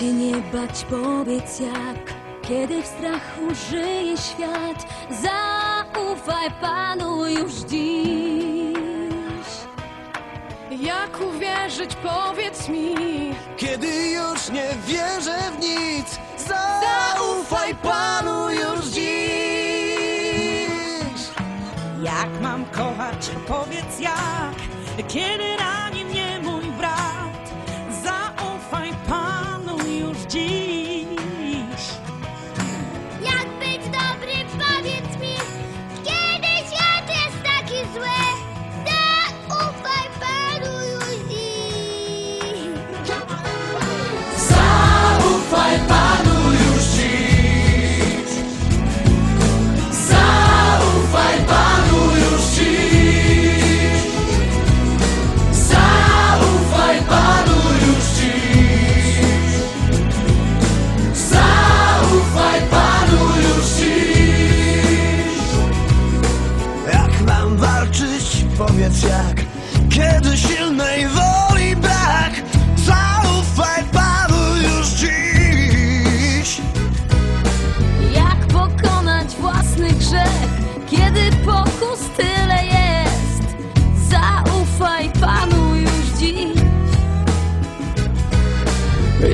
się nie bać, powiedz jak. Kiedy w strachu żyje świat Zaufaj Panu już dziś. Jak uwierzyć, powiedz mi. Kiedy już nie wierzę w nic, zaufaj Panu już dziś. Jak mam kochać, powiedz jak, kiedy rani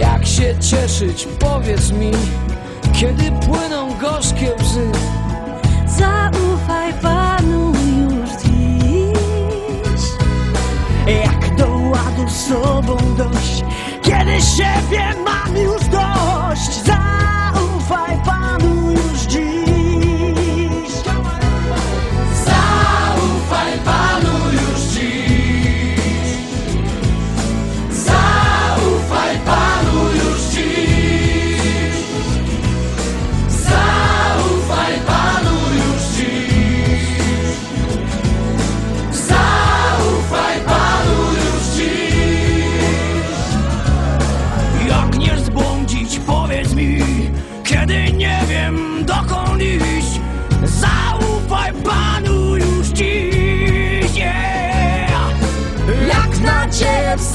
Jak się cieszyć, powiedz mi, kiedy płyną gorzkie łzy. Zaufaj Panu już dziś Jak do ładu z sobą dojść, kiedy siebie mam już dość. Zaufaj Panu już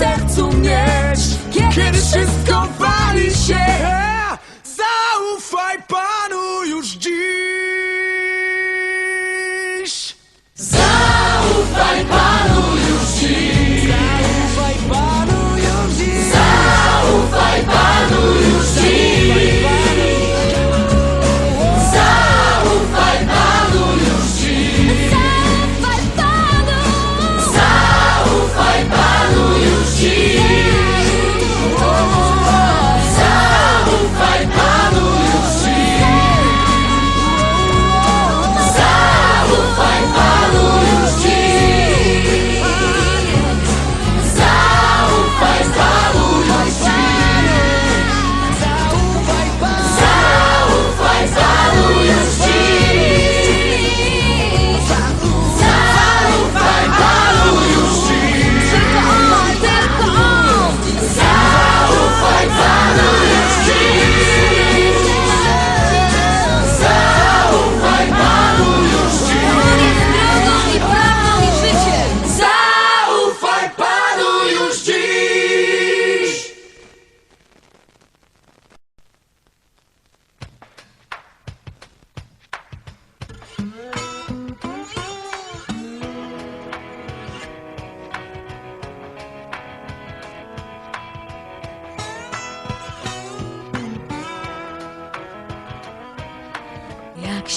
sercu mieć. Kiedy wszystko wali się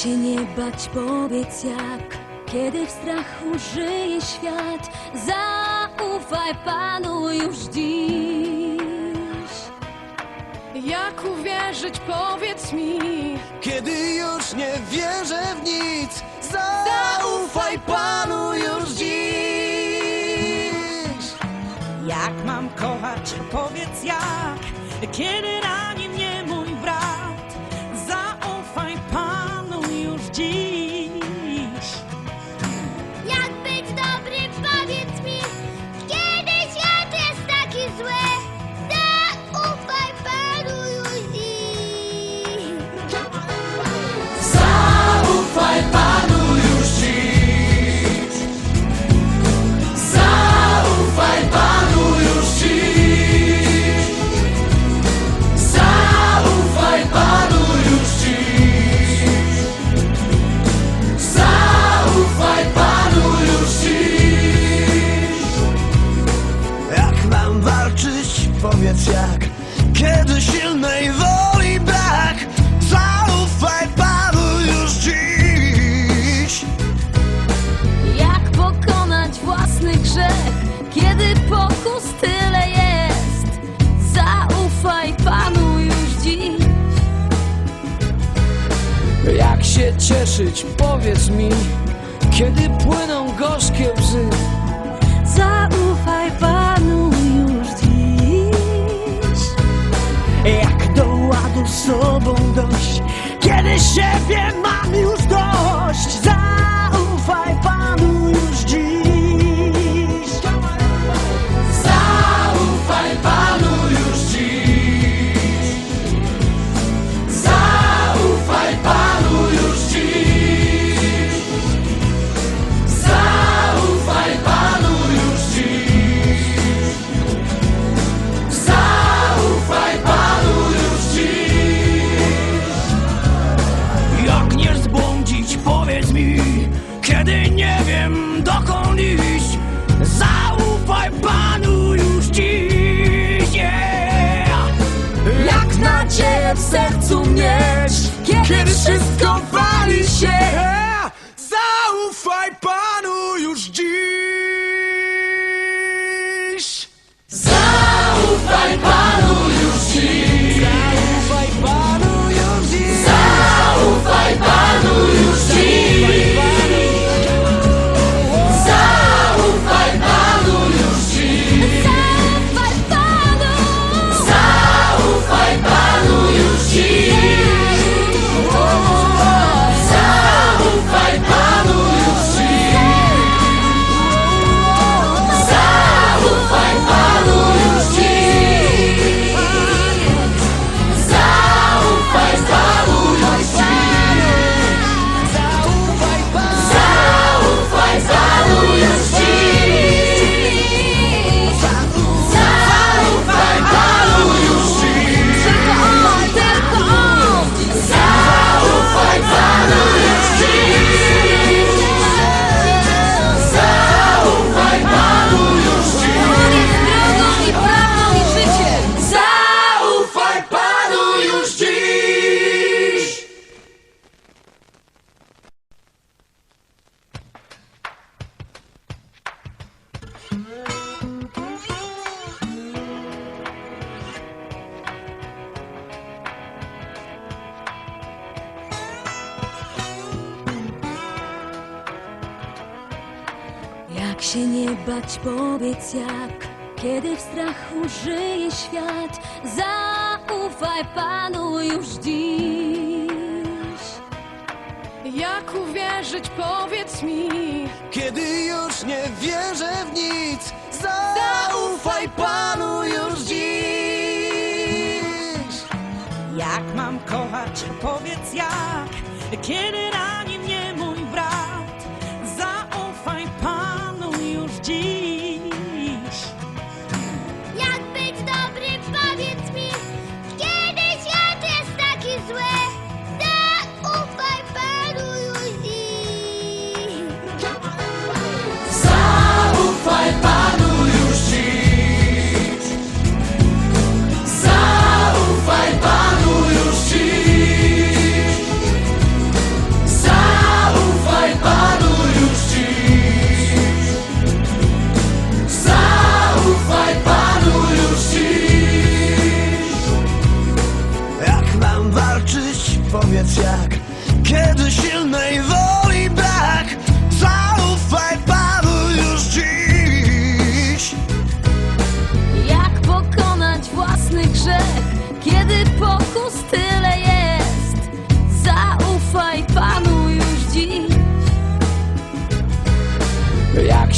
się nie bać, powiedz jak. Kiedy w strachu żyje świat Zaufaj Panu już dziś. Jak uwierzyć, powiedz mi. Kiedy już nie wierzę w nic, zaufaj Panu już dziś. Jak mam kochać, powiedz jak, kiedy Jak się cieszyć, powiedz mi, kiedy płyną gorzkie łzy. Zaufaj Panu już dziś. Jak do ładu sobą dojść, kiedy siebie mam już dość. Zaufaj Panu. sercu mieć. Kiedy wszystko walczy nie bać, powiedz jak Kiedy w strachu żyje świat Zaufaj Panu już dziś. Jak uwierzyć, powiedz mi Kiedy już nie wierzę w nic Zaufaj Panu już dziś. Jak mam kochać, powiedz jak Kiedy raz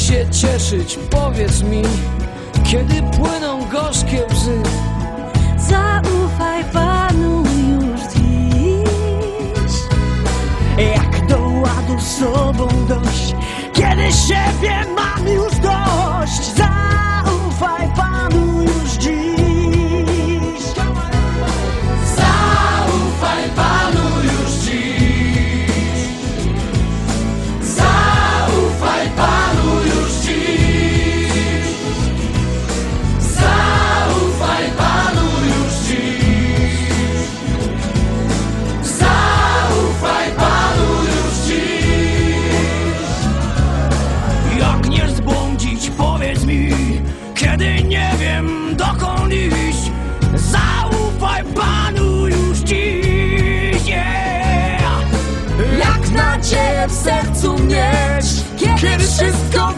się cieszyć? Powiedz mi, kiedy płyną gorzkie łzy. Zaufaj Panu już dziś. Jak do ładu sobą dość, kiedy siebie mam już dość. w sercu mieć. Kiedy wszystko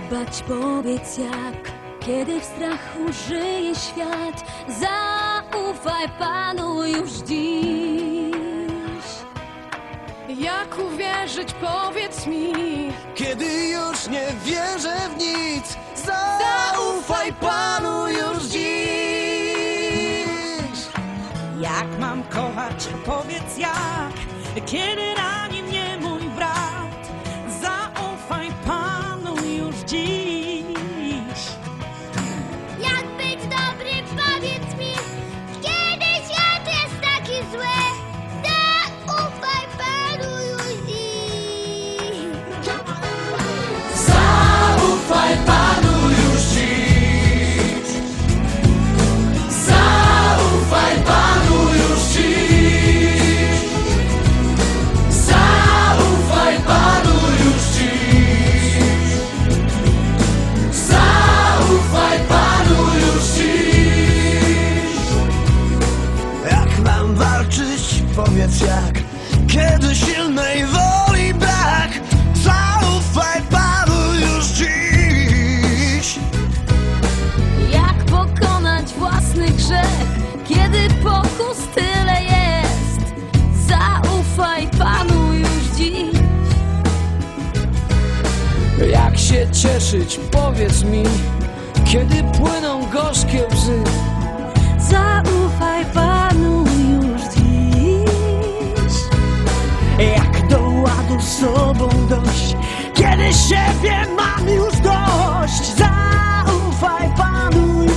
bać, powiedz jak Kiedy w strachu żyje świat. Zaufaj Panu już dziś. Jak uwierzyć, powiedz mi? Kiedy już nie wierzę w nic Zaufaj Panu już dziś. Jak mam kochać, powiedz jak Kiedy raz cieszyć, powiedz mi, kiedy płyną gorzkie łzy. Zaufaj Panu już dziś. Jak do ładu z sobą dość kiedy siebie mam już dość. Zaufaj Panu